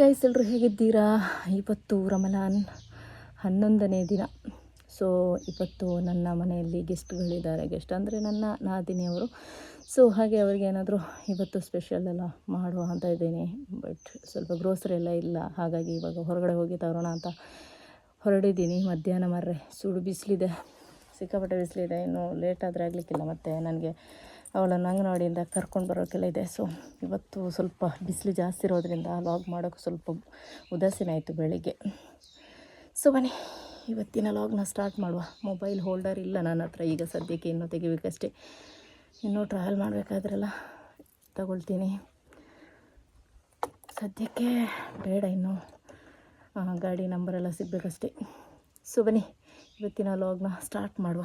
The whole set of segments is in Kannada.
ಗೈಸ್ ಎಲ್ಲರೂ ಹೇಗಿದ್ದೀರಾ? ಇವತ್ತು ರಮಲಾನ್ ಹನ್ನೊಂದನೇ ದಿನ. ಸೊ ಇವತ್ತು ನನ್ನ ಮನೆಯಲ್ಲಿ ಗೆಸ್ಟ್ಗಳಿದ್ದಾರೆ. ಗೆಸ್ಟ್ ಅಂದರೆ ನನ್ನ ನಾದಿನಿಯವರು. ಸೊ ಹಾಗೆ ಅವ್ರಿಗೆ ಏನಾದರೂ ಇವತ್ತು ಸ್ಪೆಷಲ್ ಎಲ್ಲ ಮಾಡುವ ಅಂತ ಇದ್ದೀನಿ. ಬಟ್ ಸ್ವಲ್ಪ ಗ್ರೋಸರಿ ಎಲ್ಲ ಇಲ್ಲ. ಹಾಗಾಗಿ ಇವಾಗ ಹೊರಗಡೆ ಹೋಗಿ ತರೋಣ ಅಂತ ಹೊರಡಿದ್ದೀನಿ. ಮಧ್ಯಾಹ್ನ ಮರ್ರೆ ಸುಡು ಬಿಸಿಲಿದೆ. ಸಿಕ್ಕಾಪಟ್ಟೆ ಬಿಸಿಲಿದೆ. ಇನ್ನು ಲೇಟ್ ಆದರೆ ಆಗಲಿಕ್ಕಿಲ್ಲ. ಮತ್ತು ನನಗೆ ಅವಳನ್ನು ಅಂಗನವಾಡಿಯಿಂದ ಕರ್ಕೊಂಡು ಬರೋಕ್ಕೆಲ್ಲ ಇದೆ. ಸೊ ಇವತ್ತು ಸ್ವಲ್ಪ ಬಿಸಿಲು ಜಾಸ್ತಿ ಇರೋದ್ರಿಂದ ಲಾಗ್ ಮಾಡೋಕ್ಕೆ ಸ್ವಲ್ಪ ಉದಾಸೀನ ಆಯಿತು ಬೆಳಿಗ್ಗೆ. ಸೊ ಬನ್ನಿ ಇವತ್ತಿನ ಲಾಗ್ನ ಸ್ಟಾರ್ಟ್ ಮಾಡುವ. ಮೊಬೈಲ್ ಹೋಲ್ಡರ್ ಇಲ್ಲ ನನ್ನ ಹತ್ರ. ಈಗ ಸದ್ಯಕ್ಕೆ ಇನ್ನೂ ತೆಗಿಬೇಕಷ್ಟೇ. ಇನ್ನೂ ಟ್ರಾವೆಲ್ ಮಾಡಬೇಕಾದ್ರೆಲ್ಲ ತಗೊಳ್ತೀನಿ. ಸದ್ಯಕ್ಕೆ ಬೇಡ ಇನ್ನು. ಗಾಡಿ ನಂಬರೆಲ್ಲ ಸಿಗಬೇಕಷ್ಟೇ. ಸೊ ಬನ್ನಿ, ಇವತ್ತಿನ ಲಾಗ್ನ ಸ್ಟಾರ್ಟ್ ಮಾಡುವ.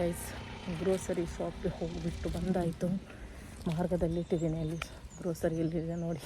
ಗೈಸ್ ಗ್ರೋಸರಿ ಶಾಪ್ಗೆ ಹೋಗಿಬಿಟ್ಟು ಬಂದಾಯಿತು. ಮಾರ್ಗದಲ್ಲಿ ಇಟ್ಟಿದ್ದೀನಿ ಅಲ್ಲಿ. ಗ್ರೋಸರಿ ಎಲ್ಲಿದೆ ನೋಡಿ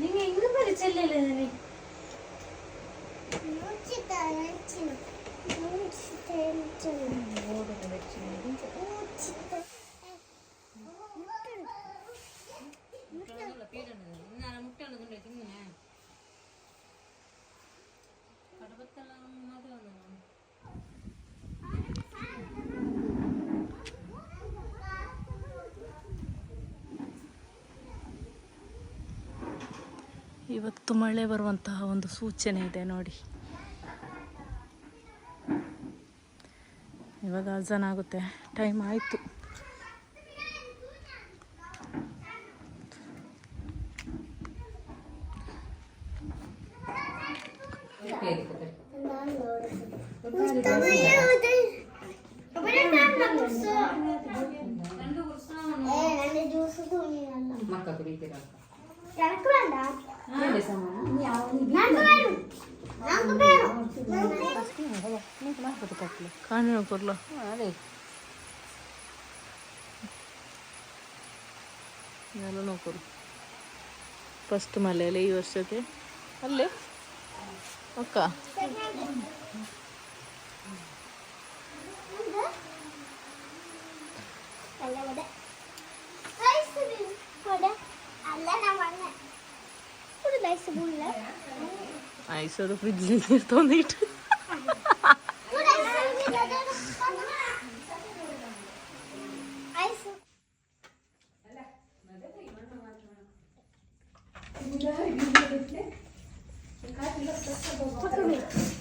ನಿಂಗೆ ಇನ್ನೂ ಪರಿಚಯ ನನಗೆ ಇವತ್ತು ಮಳೆ ಬರುವಂತಹ ಒಂದು ಸೂಚನೆ ಇದೆ ನೋಡಿ. ಇವಾಗ ಅಜಾನ್ ಆಗುತ್ತೆ. ಟೈಮ್ ಆಯಿತು. മക്കൾക്ക് വീട്ടിലാക്കാം எனக்கு வேண்டாம் നല്ല നോക്കുന്നു ഫസ്റ്റ് മലയല്ലേ ഈ വർഷത്തെ. അല്ലേ? ഒക്ക ഐസ് അത് ഫ്രിഡ്ജിൽ നിർത്തോന്നിട്ട്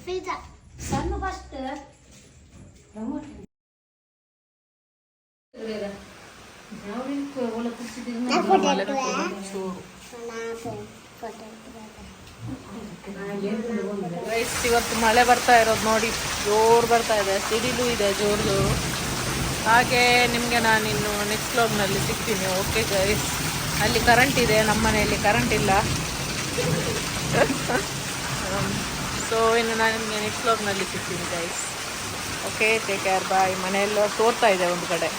Pizza. ಸಣ್ಣ ಫಸ್ಟ್ ರೈಸ್ ಇವತ್ತು ಮಳೆ ಬರ್ತಾ ಇರೋದು ನೋಡಿ. ಜೋರು ಬರ್ತಾ ಇದೆ. ಸಿಡಿಲು ಇದೆ ಜೋರು ಜೋರು ಹಾಗೆ ನಿಮಗೆ ನಾನು ಇನ್ನು ನೆಕ್ಸ್ಟ್ನಲ್ಲಿ ಸಿಗ್ತೀನಿ. ಓಕೆ ಗೈಸ್ ಅಲ್ಲಿ ಕರೆಂಟ್ ಇದೆ. ನಮ್ಮ ಮನೆಯಲ್ಲಿ ಕರೆಂಟ್ ಇಲ್ಲ. ಸೊ ಇನ್ನು ನಾನು ನಿಮಗೆ ನೆಕ್ಸ್ಟ್ನಲ್ಲಿ ಸಿಗ್ತೀನಿ guys okay take care bye ಮನೆಯೆಲ್ಲ ತೋರ್ತಾ ಇದೆ ಒಂದು ಕಡೆ.